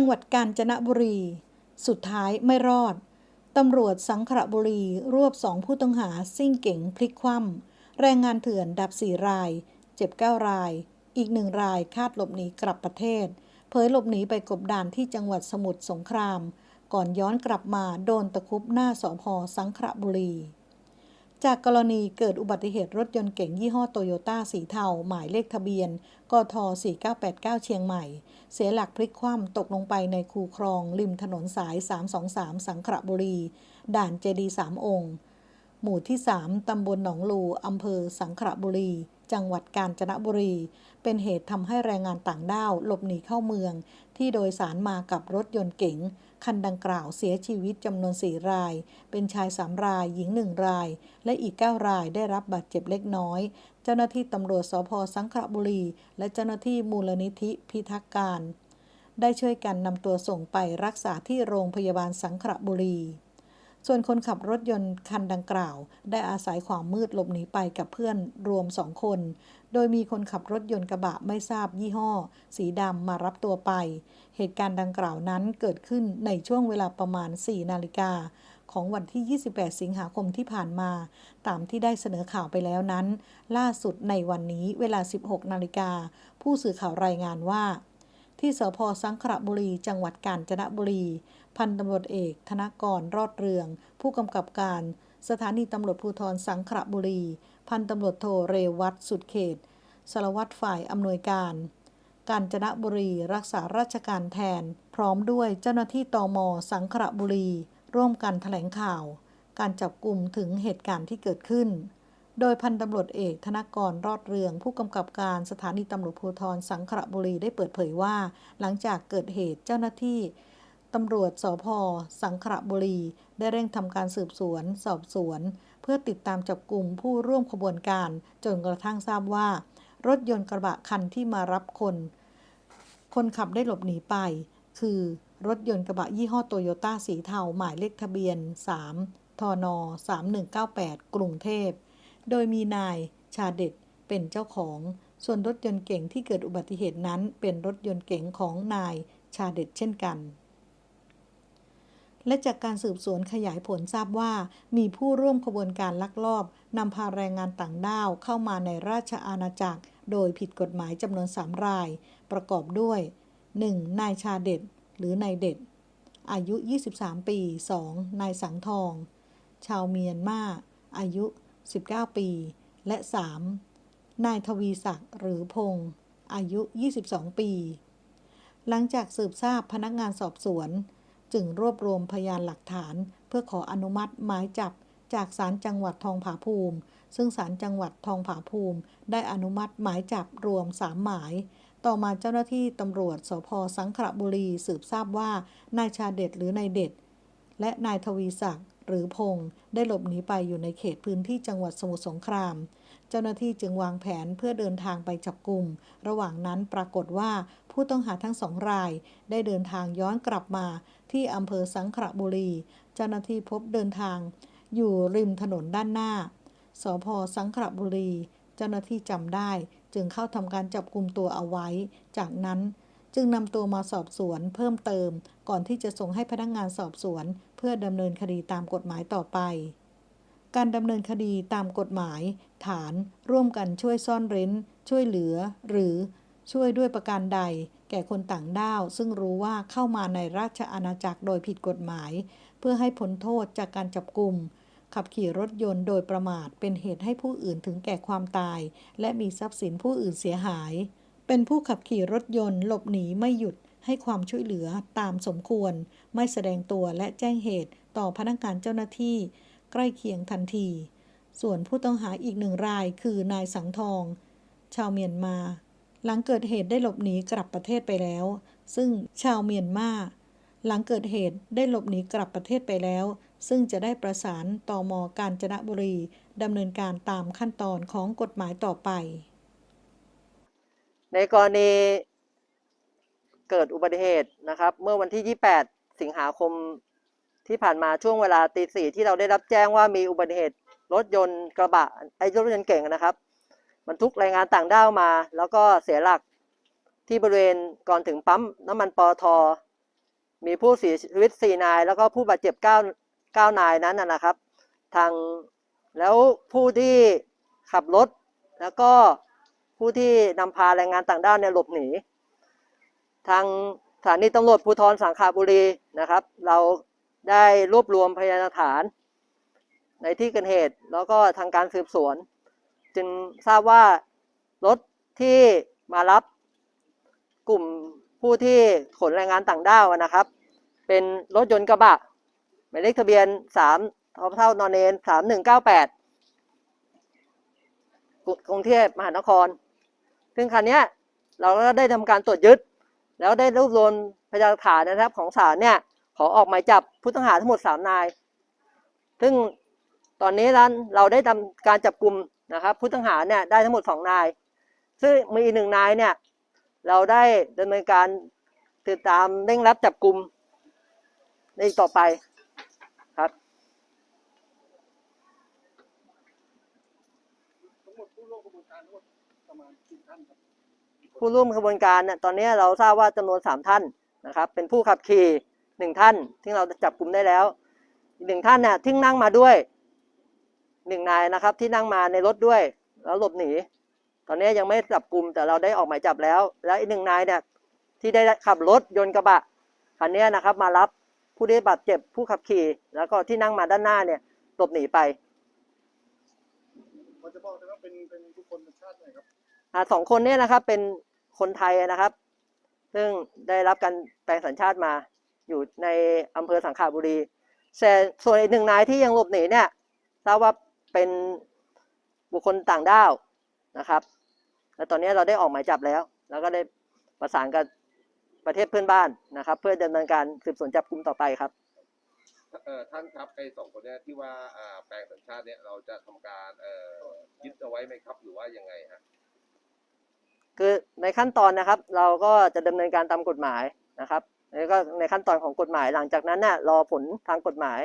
จังหวัดกาญจนบุรี สุดท้ายไม่รอด ตำรวจสังขละบุรี รวบสองผู้ต้องหาซิ่งเก๋งพลิกคว่ำแรงงานเถื่อนดับสี่ราย เจ็บเก้าราย อีกหนึ่งรายคาดหลบหนีกลับประเทศ เผยหลบหนีไปกบดานที่จังหวัดสมุทรสงคราม ก่อนย้อนกลับมาโดนตะคุบหน้าสพสังขละบุรี จากกรณีเกิดอุบัติเหตุรถยนต์เก๋งยี่ห้อโตโยต้าสีเทา หมายเลขทะเบียน กท 4989 เชียงใหม่ เสียหลักพลิกคว่ำตกลงไปในคูคลอง ริมถนนสาย 323 สังขระบุรี ด่านเจดีสามองค์ หมู่ที่ 3 ตำบลหนองลู อำเภอสังขระบุรี จังหวัดกาญจนบุรี เป็นเหตุทำให้แรงงานต่างด้าวหลบหนีเข้าเมือง ที่โดยสารมากับรถยนต์เก๋งคันดังกล่าวเสียชีวิตจำนวน 4 ราย เป็นชาย 3 ราย หญิง 1 ราย และอีก 9 รายได้รับบาดเจ็บเล็กน้อย เจ้าหน้าที่ตำรวจสพสังขละบุรี และเจ้าหน้าที่มูลนิธิพิทักษ์การ ได้ช่วยกันนำตัวส่งไปรักษาที่โรงพยาบาลสังขละบุรี ส่วนคนขับรถยนต์คันดังกล่าว ได้อาศัยความมืดหลบหนีไปกับเพื่อนรวมสองคน โดยมีคนขับรถยนต์กระบะไม่ทราบยี่ห้อ สีดำมารับตัวไป เหตุการณ์ดังกล่าวนั้นเกิดขึ้นในช่วงเวลาประมาณ 4 นาฬิกาของวันที่ 28 สิงหาคมที่ผ่านมา ตามที่ได้เสนอข่าวไปแล้วนั้น ล่าสุดในวันนี้เวลา 16 นาฬิกา ผู้สื่อข่าวรายงานว่า ที่สพสังขละบุรี จังหวัดกาญจนบุรี พันตำรวจเอก ธนกรรอดเรือง ผู้กำกับการสถานีตำรวจภูธรสังขละบุรี พันตำรวจโทเรวัตสุดเขตสารวัตรฝ่ายอำนวยการ กาญจนบุรี รักษาราชการแทน พร้อมด้วยเจ้าหน้าที่ตมสังขละบุรี ร่วมกันแถลงข่าว การจับกลุ่มถึงเหตุการณ์ที่เกิดขึ้น โดยพันตำรวจเอกธนกรรอดเรือง ผู้กำกับการสถานีตำรวจภูธรสังขละบุรีได้เปิดเผยว่า หลังจากเกิดเหตุเจ้าหน้าที่ตำรวจสพสังขละบุรี ได้เร่งทำการสืบสวน สอบสวน เพื่อติดตามจับกลุ่มผู้ร่วมขบวนการ จนกระทั่งทราบว่า รถยนต์กระบะคันที่มารับคน คนขับได้หลบหนีไป คือรถยนต์กระบะยี่ห้อโตโยต้าสีเทาหมายเลขทะเบียน 3 ทน 3198 กรุงเทพ โดยมีนายชาเด็ดเป็นเจ้าของ ส่วนรถยนต์เก๋งที่เกิดอุบัติเหตุนั้นเป็นรถยนต์เก๋งของนายชาเด็ดเช่นกัน และจากการสืบสวนขยายผลทราบว่า มีผู้ร่วมขบวนการลักลอบนำพาแรงงานต่างด้าวเข้ามาในราชอาณาจักร โดยผิดกฎหมายจำนวน3ราย ประกอบด้วย 1. นายชาเด็ดหรือนายเด็ด อายุ 23 ปี 2. นายสังทอง ชาวเมียนมา อายุ 19 ปี และ 3. นายทวีศักดิ์หรือพงศ์อายุ 22 ปี หลังจากสืบทราบพนักงานสอบสวน จึงรวบรวมพยานหลักฐานเพื่อขออนุมัติหมายจับจากศาลจังหวัดทองผาภูมิ ซึ่งศาลจังหวัดทองผาภูมิ ได้อนุมัติหมายจับรวม3หมาย ต่อมาเจ้าหน้าที่ตำรวจสพสังขละบุรีสืบทราบว่านายชาเด็ดหรือนายเด็ด และนายทวีศักดิ์หรือพงศ์ได้หลบหนีไปอยู่ในเขตพื้นที่จังหวัดสมุทรสงคราม เจ้าหน้าที่จึงวางแผนเพื่อเดินทางไปจับกลุ่ม ระหว่างนั้นปรากฏว่าผู้ต้องหาทั้งสองราย ได้เดินทางย้อนกลับมา ที่อำเภอสังขละบุรี เจ้าหน้าที่พบเดินทาง อยู่ริมถนนด้านหน้า สพสังขละบุรี เจ้าหน้าที่จำได้ จึงเข้าทำการจับกลุ่มตัวเอาไว้ จากนั้น จึงนำตัวมาสอบสวนเพิ่มเติม ก่อนที่จะส่งให้พนักงงานสอบสวน เพื่อดำเนินคดีตามกฎหมายต่อไป การดำเนินคดีตามกฎหมาย ฐาน ร่วมกันช่วยซ่อนเร้น ช่วยเหลือ หรือช่วยด้วยประการใด แก่คนต่างด้าว ซึ่งรู้ว่าเข้ามาในราชอาณาจักรโดยผิดกฎหมาย เพื่อให้พ้นโทษจากการจับกลุ่มขับขี่รถยนต์โดยประมาทเป็นเหตุให้ผู้อื่นถึงแก่ความตาย และมีทรัพย์สินผู้อื่นเสียหาย เป็นผู้ขับขี่รถยนต์หลบหนีไม่หยุดให้ความช่วยเหลือตามสมควร ไม่แสดงตัวและแจ้งเหตุต่อพนักงานเจ้าหน้าที่ ใกล้เคียงทันที ส่วนผู้ต้องหาอีกหนึ่งรายคือนายสังทอง ชาวเมียนมา หลังเกิดเหตุได้หลบหนีกลับประเทศไปแล้ว ซึ่งชาวเมียนมาหลังเกิดเหตุได้หลบหนีกลับประเทศไปแล้ว ซึ่งจะได้ประสานตอมกาญจนบุรีดำเนินการตามขั้นตอนของกฎหมายต่อไป ในกรณีเกิดอุบัติเหตุนะครับ เมื่อวันที่ 28 สิงหาคมที่ผ่านมาช่วงเวลาตีสี่ที่เราได้รับแจ้งว่ามีอุบัติเหตุรถยนต์กระบะไอ้รถยนต์เก่งนะครับบรรทุกแรงงานต่างด้าวมา แล้วก็เสียหลักที่บริเวณก่อนถึงปั๊มน้ำมันปอทมีผู้เสียชีวิต4นาย แล้วก็ผู้บาดเจ็บ9 9นายนั้นนะครับ ทางแล้วผู้ที่ขับรถแล้วก็ ผู้ที่นำพาแรงงานต่างด้าวเนี่ยหลบหนี ทางสถานีตำรวจภูธรสังขาบุรีนะครับ เราได้รวบรวมพยานหลักฐาน ในที่เกิดเหตุ แล้วก็ทางการสืบสวน จึงทราบว่ารถที่มารับกลุ่มผู้ที่ขนแรงงานต่างด้าวนะครับ เป็นรถยนต์กระบะหมายเลขทะเบียนสามทอเท่านอนเนนสามหนึ่งเก้าแปดกรุงเทพมหานคร ซึ่งคันนี้เราก็ได้ทำการตรวจยึด แล้วได้รวบรวมพยานหลักฐานนะครับของศาลเนี่ยขอออกหมายจับผู้ต้องหาทั้งหมดสามนาย ซึ่งตอนนี้นั้นเราได้ทำการจับกลุ่มนะครับผู้ต้องหาเนี่ยได้ทั้งหมดสองนาย ซึ่งมีอีกหนึ่งนายเนี่ยเราได้ดำเนินการติดตามเร่งรัดจับกลุ่มในต่อไปครับ ทั้งหมดผู้ร่วมกระบวนการทั้งหมดประมาณกี่ท่านครับ ผู้ร่วมขบวนการเนี่ยตอนนี้เราทราบว่าจำนวนสามท่านนะครับ เป็นผู้ขับขี่หนึ่งท่านที่เราจับกลุ่มได้แล้วอีกหนึ่งท่านเนี่ยที่นั่งมาด้วยหนึ่งนายนะครับที่นั่งมาในรถด้วยแล้วหลบหนี ตอนนี้ยังไม่จับกลุ่มแต่เราได้ออกหมายจับแล้ว แล้วอีกหนึ่งนายเนี่ยที่ได้ขับรถยนต์กระบะคันนี้นะครับมารับผู้ได้บาดเจ็บผู้ขับขี่ แล้วก็ที่นั่งมาด้านหน้าเนี่ยหลบหนีไปพอจะบอกได้ว่าเป็นเป็นบุคคลชาติไหนครับ สองคนเนี้นะครับเป็นคนไทยนะครับ ซึ่งได้รับการแปลงสัญชาติมาอยู่ในอำเภอสังขบุรีแต่ส่วนอีกหนึ่งนายที่ยังหลบหนีเนี่ยทราบว่าเป็นบุคคลต่างด้าวนะครับ และตอนนี้เราได้ออกหมายจับแล้ว แล้วก็ได้ประสานกับประเทศเพื่อนบ้านนะครับ เพื่อดำเนินการสืบสวนจับกลุ่มต่อไปครับเอ่อท่านครับไอ้สองคนเนี้ที่ว่าแปลงสัญชาติเนี่ยเราจะทำการยึดเอาไว้ไหมครับหรือว่ายังไงฮะ คือในขั้นตอนนะครับ เราก็จะดำเนินการตามกฎหมายนะครับแล้วก็ในขั้นตอนของกฎหมายหลังจากนั้นน่ะรอผลทางกฎหมาย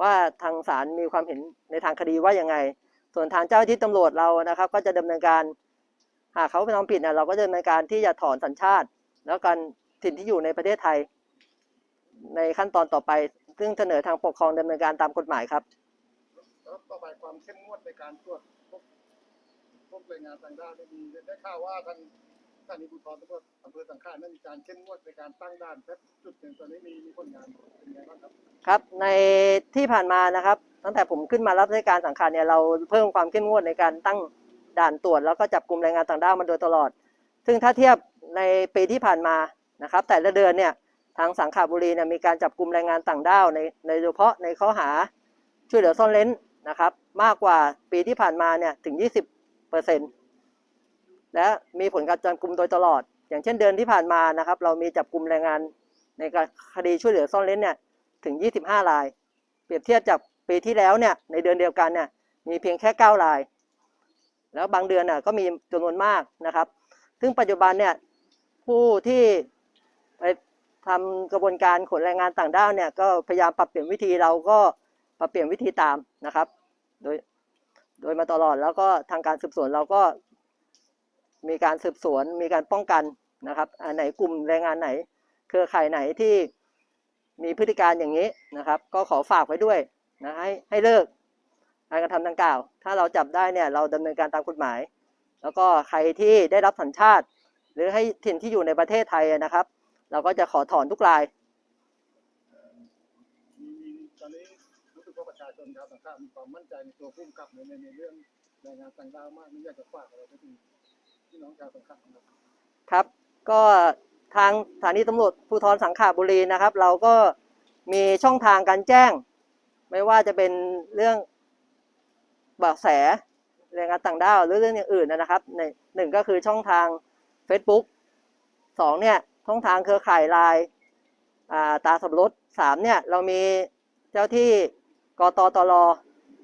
ว่าทางศาลมีความเห็นในทางคดีว่ายังไง ส่วนทางเจ้าหน้าที่ตำรวจเรานะครับ ก็จะดำเนินการหากเขาเป็นความผิดนะเราก็จะดำเนินการที่จะถอนสัญชาติ แล้วการถิ่นที่อยู่ในประเทศไทย ในขั้นตอนต่อไป ซึ่งเสนอทางปกครองดำเนินการตามกฎหมายครับแล้วต่อไปความเข้มงวดในการตรวจ พวกพวกแรงงานต่างด้าวได้มีได้ข่าวว่าทางท่านนิบุตรตำรวจอำเภอสังขารนั้นมีการเข้มงวดในการตั้งด่านแทบจุดหนึ่งตอนนี้มีมีผลงานเป็นไงบ้างครับครับในที่ผ่านมานะครับ ตั้งแต่ผมขึ้นมารับราชการสังขารเนี่ยเราเพิ่มความเข้มงวดในการตั้งด่านตรวจแล้วก็จับกลุ่มแรงงานต่างด้าวมาโดยตลอด ซึ่งถ้าเทียบในปีที่ผ่านมานะครับ แต่ละเดือนเนี่ยทางสังขาบุรีเนี่ยมีการจับกลุ่มแรงงานต่างด้าวในในโดยเฉพาะในข้อหาช่วยเหลือซ่อนเร้นนะครับ มากกว่าปีที่ผ่านมาเนี่ยถึง 20 เปอร์เซ็นต์และมีผลการจับกลุ่มโดยตลอด อย่างเช่นเดือนที่ผ่านมานะครับ เรามีจับกลุ่มแรงงานในการคดีช่วยเหลือซ่อนเร้นเนี่ยถึง 25 ราย เปรียบเทียบจากปีที่แล้วเนี่ยในเดือนเดียวกันเนี่ยมีเพียงแค่ 9 ราย แล้วบางเดือนน่ะก็มีจำนวนมากนะครับ ซึ่งปัจจุบันเนี่ยผู้ที่ไปทำกระบวนการขนแรงงานต่างด้าวเนี่ยก็พยายามปรับเปลี่ยนวิธีเราก็ปรับเปลี่ยนวิธีตามนะครับ โดย โดยมาตลอดแล้วก็ทางการสืบสวนเราก็ มีการสืบสวนมีการป้องกันนะครับอันไหนกลุ่มแรงงานไหน เครือข่ายไหนที่มีพฤติการอย่างนี้นะครับ ก็ขอฝากไว้ด้วยนะให้ให้เลิกการกระทำดังกล่าว ถ้าเราจับได้เนี่ยเราดำเนินการตามกฎหมาย แล้วก็ใครที่ได้รับสัญชาติ หรือให้ถิ่นที่อยู่ในประเทศไทยนะครับ เราก็จะขอถอนทุกรายมีมีตอนนี้รู้ สึกว่าประชาชนชาวสังขารมีความมั่นใจในตัวผู้กำกับในในเรื่องแรงงานต่างด้าวมากนี่อยากจะฝากอะไรไปถึงพี่น้องชาวสังขารครับครับ ก็ทางสถานีตำรวจภูธรสังขบุรีนะครับ เราก็มีช่องทางการแจ้ง ไม่ว่าจะเป็นเรื่องเบาะแสแรงงานต่างด้าวหรือเรื่องอย่างอื่นนะครับในหนึ่งก็คือช่องทาง Facebook สองเนี่ยช่องทางเครือข่ายไลน์ตาสับรถสามเนี่ยเรามีเจ้าที่ กตตร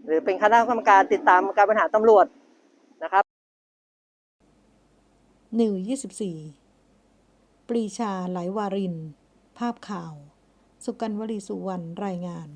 หรือเป็นคณะกรรมการติดตามการบริหารตำรวจนะครับนิว24ปรีชาไหลวาริน ภาพข่าว สุกันวลีสุวรรณรายงาน